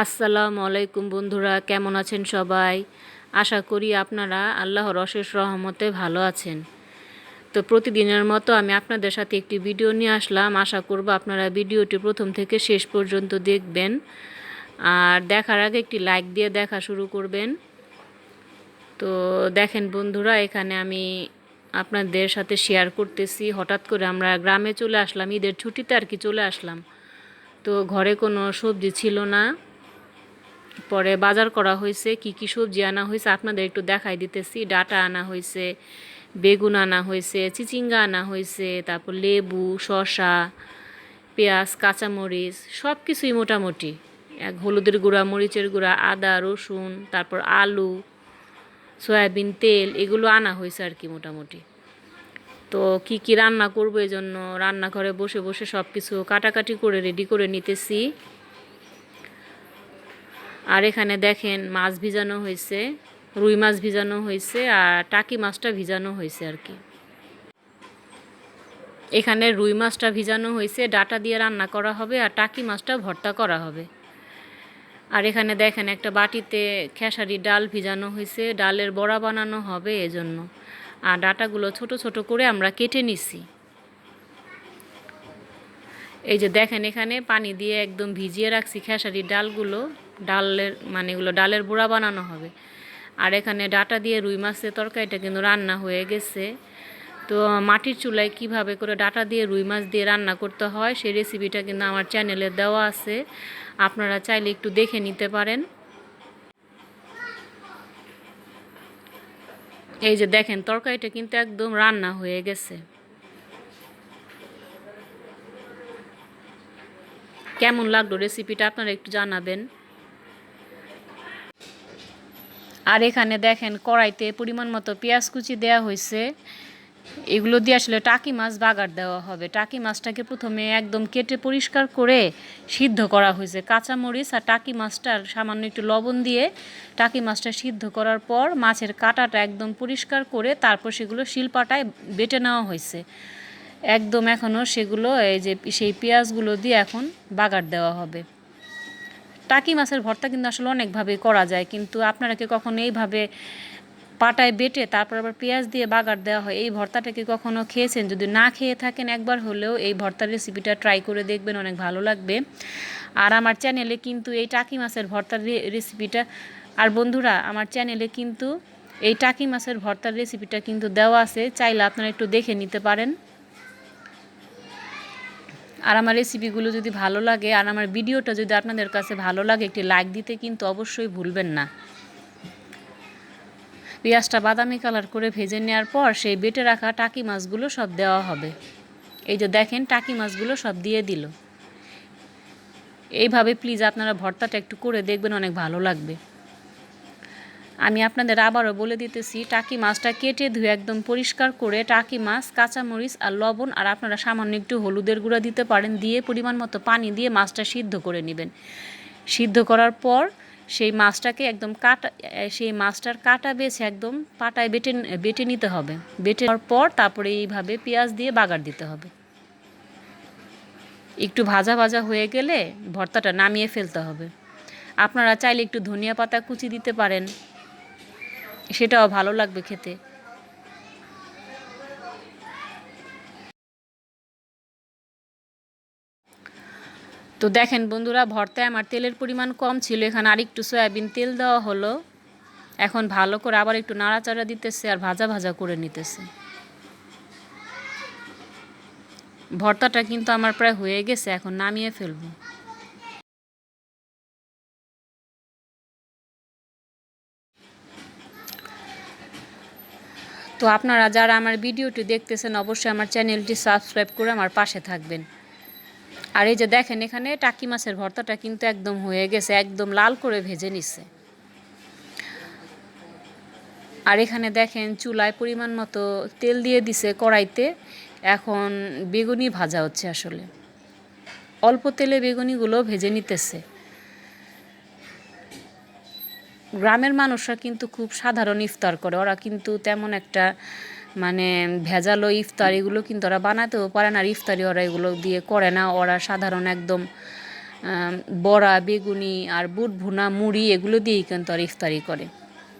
আসসালামু আলাইকুম বন্ধুরা, কেমন আছেন সবাই? আশা করি আপনারা আল্লাহর অশেষ রহমতে ভালো আছেন। তো প্রতিদিনের মতো আমি আপনাদের সাথে একটি ভিডিও নিয়ে আসলাম। আশা করব আপনারা ভিডিওটি প্রথম থেকে শেষ পর্যন্ত দেখবেন। আর দেখার আগে একটি লাইক দিয়ে দেখা শুরু করবেন। তো দেখেন বন্ধুরা, এখানে আমি আপনাদের সাথে শেয়ার করতেছি। হঠাৎ করে আমরা গ্রামে চলে আসলাম, ঈদের ছুটিতে আর কি চলে আসলাম। তো ঘরে কোনো সবজি ছিল না। পরে বাজার করা হয়েছে, কি কি সবজি আনা হয়েছে আপনাদের একটু দেখাই দিতেছি। ডাটা আনা হয়েছে, বেগুন আনা হয়েছে, চিচিঙ্গা আনা হয়েছে, তারপর লেবু, শসা, পেঁয়াজ, কাঁচামরিচ সব কিছুই মোটামুটি। এক হলুদের গুঁড়া, মরিচের গুঁড়া, আদা, রসুন, তারপর আলু, সয়াবিন, তেল, এগুলো আনা হয়েছে আর কি মোটামুটি। তো কি কি রান্না করব এই জন্য রান্নাঘরে বসে বসে সব কিছু কাটাকাটি করে, রেডি করে নিতেছি। আর এখানে দেখেন মাছ ভিজানো হয়েছে, রুই মাছ ভিজানো হয়েছে আর টাকি মাছটা ভিজানো হয়েছে আর কি। এখানে রুই মাছটা ভিজানো হয়েছে, ডাটা দিয়ে রান্না করা হবে আর টাকি মাছটা ভর্তা করা হবে। আর এখানে দেখেন একটা বাটিতে খেসারি ডাল ভিজানো হয়েছে, ডালের বড়া বানানো হবে এজন্য। আর ডাটাগুলো ছোট ছোট করে আমরা কেটে নিছি। এই যে দেখেন এখানে পানি দিয়ে একদম ভিজিয়ে রাখছি খেসারির ডালগুলো। ডালের মানে এগুলো ডালের বুড়া বানানো হবে। আর এখানে ডাটা দিয়ে রুই মাছের তরকারিটা কিন্তু রান্না হয়ে গেছে। তো মাটির চুলায় কীভাবে করে ডাটা দিয়ে রুই মাছ দিয়ে রান্না করতে হয়, সেই রেসিপিটা কিন্তু আমার চ্যানেলে দেওয়া আছে। আপনারা চাইলে একটু দেখে নিতে পারেন। এই যে দেখেন, তরকারিটা কিন্তু একদম রান্না হয়ে গেছে। কেমন লাগল রেসিপিটা, আপনারা একটু জানাবেন। আর এখানে দেখেন কড়াইতে পরিমাণ মতো পেঁয়াজ কুচি দেওয়া হয়েছে। এগুলো দিয়ে আসলে টাকি মাছ বাগার দেওয়া হবে। টাকি মাছটাকে প্রথমে একদম কেটে পরিষ্কার করে সিদ্ধ করা হয়েছে। কাঁচামরিচ আর টাকি মাছটার সামান্য একটু লবণ দিয়ে টাকি মাছটা সিদ্ধ করার পর মাছের কাঁটাটা একদম পরিষ্কার করে তারপর সেগুলো শিলপাটায় বেটে নেওয়া হয়েছে। একদম এখনও সেগুলো এই যে সেই পেঁয়াজগুলো দিয়ে এখন বাগার দেওয়া হবে। টাকি মাছের ভর্তা কিন্তু আসলে অনেকভাবে করা যায়, কিন্তু আপনারা কি কখনো এইভাবে পাটায় বেটে তারপর আবার পেঁয়াজ দিয়ে বাগার দেওয়া হয়, এই ভর্তাটা কি কখনো খেয়েছেন? যদি না খেয়ে থাকেন একবার হলেও এই ভর্তার রেসিপিটা ট্রাই করে দেখবেন, অনেক ভালো লাগবে। আর আমার চ্যানেলে কিন্তু এই টাকি মাছের ভর্তার রেসিপিটা আর বন্ধুরা, আমার চ্যানেলে কিন্তু এই টাকি মাছের ভর্তার রেসিপিটা কিন্তু দেওয়া আছে, চাইলে আপনারা একটু দেখে নিতে পারেন। আর আমার রেসিপিগুলো যদি ভালো লাগে, আর আমার ভিডিওটা যদি আপনাদের কাছে ভালো লাগে, একটি লাইক দিতে কিন্তু অবশ্যই ভুলবেন না। পেঁয়াজটা বাদামি কালার করে ভেজে নেওয়ার পর সেই বেটে রাখা টাকি মাছগুলো সব দেওয়া হবে। এই যে দেখেন টাকি মাছগুলো সব দিয়ে দিল। এইভাবে প্লিজ আপনারা ভর্তাটা একটু করে দেখবেন, অনেক ভালো লাগবে। আমি আপনাদের আবারও বলে দিতেছি, টাকি মাছটা কেটে ধুয়ে একদম পরিষ্কার করে টাকি মাছ, কাঁচামরিচ আর লবণ আর আপনারা সামান্য একটু হলুদের গুঁড়া দিতে পারেন, দিয়ে পরিমাণ মতো পানি দিয়ে মাছটা সিদ্ধ করে নেবেন। সিদ্ধ করার পর সেই মাছটাকে একদম কাটা, সেই মাছটার কাটা বেছে একদম পাটায় বেটে বেটে নিতে হবে। বেটে নেওয়ার পর তারপরে এইভাবে পেঁয়াজ দিয়ে বাগার দিতে হবে। একটু ভাজা ভাজা হয়ে গেলে ভর্তাটা নামিয়ে ফেলতে হবে। আপনারা চাইলে একটু ধনিয়া পাতা কুচি দিতে পারেন। সেটাও ভালো লাগবে খেতে। তো দেখেন বন্ধুরা, ভর্তায় আমার তেলের পরিমাণ কম ছিল, এখানে আরেকটু সয়াবিন তেল দেওয়া হলো। এখন ভালো করে আবার একটু নাড়াচাড়া দিতেছে আর ভাজা ভাজা করে নিতেছে। ভর্তাটা কিন্তু আমার প্রায় হয়ে গেছে, এখন নামিয়ে ফেলব। তো আপনারা যারা আমার ভিডিওটি দেখতেছেন, অবশ্যই আমার চ্যানেলটি সাবস্ক্রাইব করে আমার পাশে থাকবেন। আর এই যে দেখেন, এখানে টাকি মাছের ভর্তাটা কিন্তু একদম হয়ে গেছে, একদম লাল করে ভেজে নিছে। আর এখানে দেখেন, চুলায় পরিমাণ মতো তেল দিয়ে দিছে কড়াইতে। এখন বেগুনি ভাজা হচ্ছে আসলে। অল্প তেলে বেগুনিগুলো ভেজে নিতেছে। গ্রামের মানুষরা কিন্তু খুব সাধারণ ইফতার করে। ওরা কিন্তু তেমন একটা মানে ভেজালো ইফতার এগুলো কিন্তু ওরা বানাতেও পারে না। আর ইফতারি ওরা এগুলো দিয়ে করে না। ওরা সাধারণ একদম বড়া, বেগুনি আর বুট ভুনা মুড়ি এগুলো দিয়েই কিন্তু ওরা ইফতারি করে।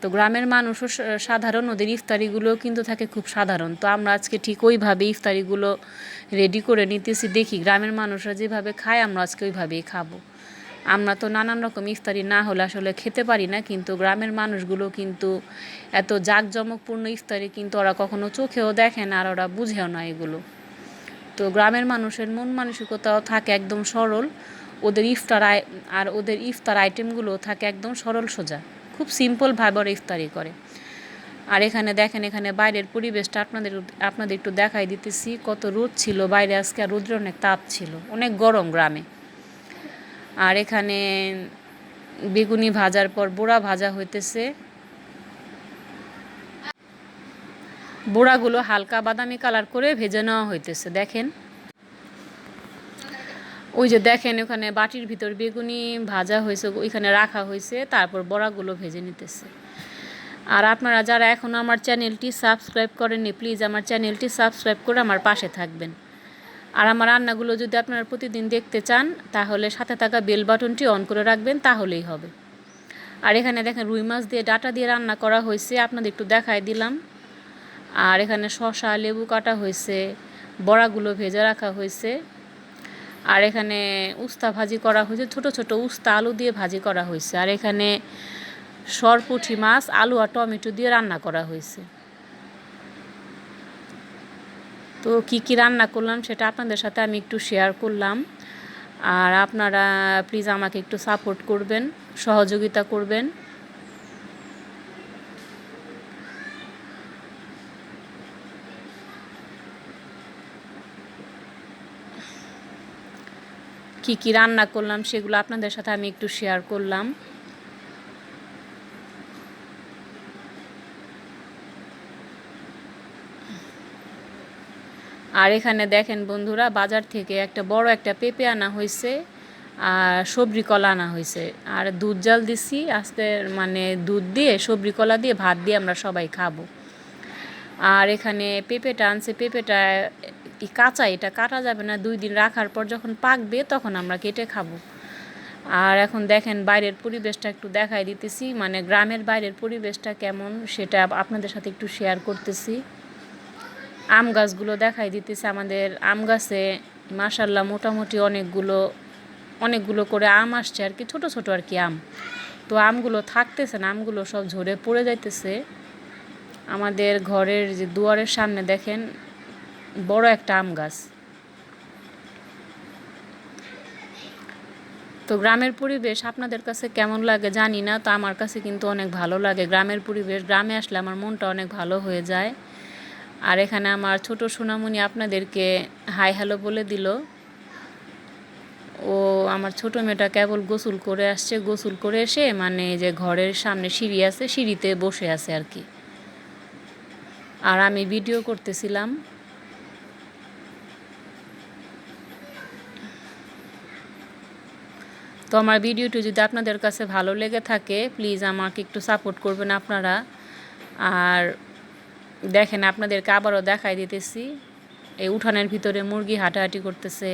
তো গ্রামের মানুষও সাধারণ, ওদের ইফতারিগুলো কিন্তু থাকে খুব সাধারণ। তো আমরা আজকে ঠিক ওইভাবে ইফতারিগুলো রেডি করে নিতেছি। দেখি গ্রামের মানুষরা যেভাবে খায়, আমরা আজকে ওইভাবেই খাব। আমরা তো নানান রকম ইফতারি না হলে আসলে খেতে পারি না, কিন্তু গ্রামের মানুষগুলো কিন্তু এত জাঁকজমকপূর্ণ ইফতারি কিন্তু ওরা কখনো চোখেও দেখে না আর ওরা বুঝেও না এগুলো। তো গ্রামের মানুষের মন মানসিকতাও থাকে একদম সরল, ওদের ইফতার আর ওদের ইফতার আইটেমগুলো থাকে একদম সরল সোজা, খুব সিম্পলভাবে ওরা ইফতারি করে। আর এখানে দেখেন, এখানে বাইরের পরিবেশটা আপনাদের আপনাদের একটু দেখাই দিতেছি, কত রোদ ছিল, বাইরে আজকে আর রোদ্রের অনেক তাপ ছিল, অনেক গরম গ্রামে। আর এখানে বেগুনি ভাজার পর বোড়া ভাজা হইতেছে। বোড়াগুলো হালকা বাদামি কালার করে ভেজে নেওয়া হইতেছে, দেখেন। ওই যে দেখেন, ওখানে বাটির ভিতর বেগুনি ভাজা হয়েছে, ওইখানে রাখা হয়েছে, তারপর বড়াগুলো ভেজে নিতেছে। আর আপনারা যারা এখনও আমার চ্যানেলটি সাবস্ক্রাইব করেননি, প্লিজ আমার চ্যানেলটি সাবস্ক্রাইব করে আমার পাশে থাকবেন। আর আমার রান্নাগুলো যদি আপনারা প্রতিদিন দেখতে চান, তাহলে সাথে থাকা বেল বাটনটি অন করে রাখবেন, তাহলেই হবে। আর এখানে দেখেন রুই মাছ দিয়ে ডাটা দিয়ে রান্না করা হয়েছে, আপনাদের একটু দেখাই দিলাম। আর এখানে শসা, লেবু কাটা হয়েছে, বড়াগুলো ভেজে রাখা হয়েছে। আর এখানে উস্তা ভাজি করা হয়েছে, ছোট ছোট উস্তা আলু দিয়ে ভাজি করা হয়েছে। আর এখানে সরপুঁটি মাছ, আলু আর টমেটো দিয়ে রান্না করা হয়েছে। তো কি কি রান্না করলাম সেটা আপনাদের সাথে আমি একটু শেয়ার করলাম। আর আপনারা প্লিজ আমাকে একটু সাপোর্ট করবেন, সহযোগিতা করবেন। কি কি রান্না করলাম সেগুলো আপনাদের সাথে আমি একটু শেয়ার করলাম। আর এখানে দেখেন বন্ধুরা, বাজার থেকে একটা বড় একটা পেঁপে আনা হয়েছে আর সবরি কলা আনা হয়েছে আর দুধ জাল দিছি আজকে মানে দুধ দিয়ে সবরি কলা দিয়ে, ভাত দিয়ে আমরা সবাই খাব। আর এখানে পেঁপেটা আনছে, পেঁপেটা কাঁচা, এটা কাটা যাবে না, দুই দিন রাখার পর যখন পাকবে তখন আমরা কেটে খাব। আর এখন দেখেন বাইরের পরিবেশটা একটু দেখাই দিতেছি মানে গ্রামের বাইরের পরিবেশটা কেমন সেটা আপনাদের সাথে একটু শেয়ার করতেছি। আম গাছগুলো দেখাই দিতেছে আমাদের আম গাছে। মাসাল্লাহ মোটামুটি অনেকগুলো অনেকগুলো করে আম আসছে আর কি, ছোট ছোট আর কি আম। তো আমগুলো থাকতেছে না, আমগুলো সব ঝরে পড়ে যাইতেছে। আমাদের ঘরের যে দুয়ারের সামনে দেখেন, বড় একটা আম গাছ। তো গ্রামের পরিবেশ আপনাদের কাছে কেমন লাগে জানি না, তো আমার কাছে কিন্তু অনেক ভালো লাগে। গ্রামের পরিবেশ, গ্রামে আসলে আমার মনটা অনেক ভালো হয়ে যায়। আর এখানে আমার ছোট সোনামণি আপনাদেরকে হাই হ্যালো বলে দিল। ও আমার ছোট মেয়েটা কেবল গোসল করে আসছে। গোসল করে এসে মানে যে ঘরের সামনে সিঁড়ি আছে, সিঁড়িতে বসে আছে আর কি। আর আমি ভিডিও করতেছিলাম। তো আমার ভিডিওটি যদি আপনাদের কাছে ভালো লেগে থাকে প্লিজ আমাকে একটু সাপোর্ট করবেন আপনারা। আর দেখেন, আপনাদেরকে আবারও দেখাই দিতেছি। এই উঠানের ভিতরে মুরগি হাঁটাহাঁটি করতেছে।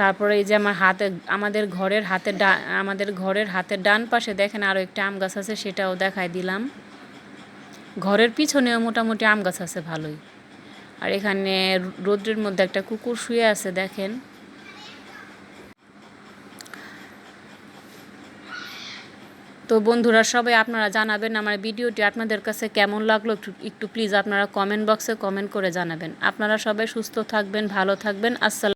তারপরে এই যে আমার হাতে, আমাদের ঘরের হাতের ডা, আমাদের ঘরের হাতের ডান পাশে দেখেন আরও একটা আম গাছ আছে, সেটাও দেখাই দিলাম। ঘরের পিছনেও মোটামুটি আম গাছ আছে, ভালোই। আর এখানে রৌদ্রের মধ্যে একটা কুকুর শুয়ে আছে, দেখেন। তো বন্ধুরা সবাই আপনারা জানাবেন আমার ভিডিওটি আপনাদের কাছে কেমন লাগল? একটু প্লিজ আপনারা কমেন্ট বক্সে কমেন্ট করে জানাবেন। আপনারা সবাই সুস্থ থাকবেন, ভালো থাকবেন। আসসালাম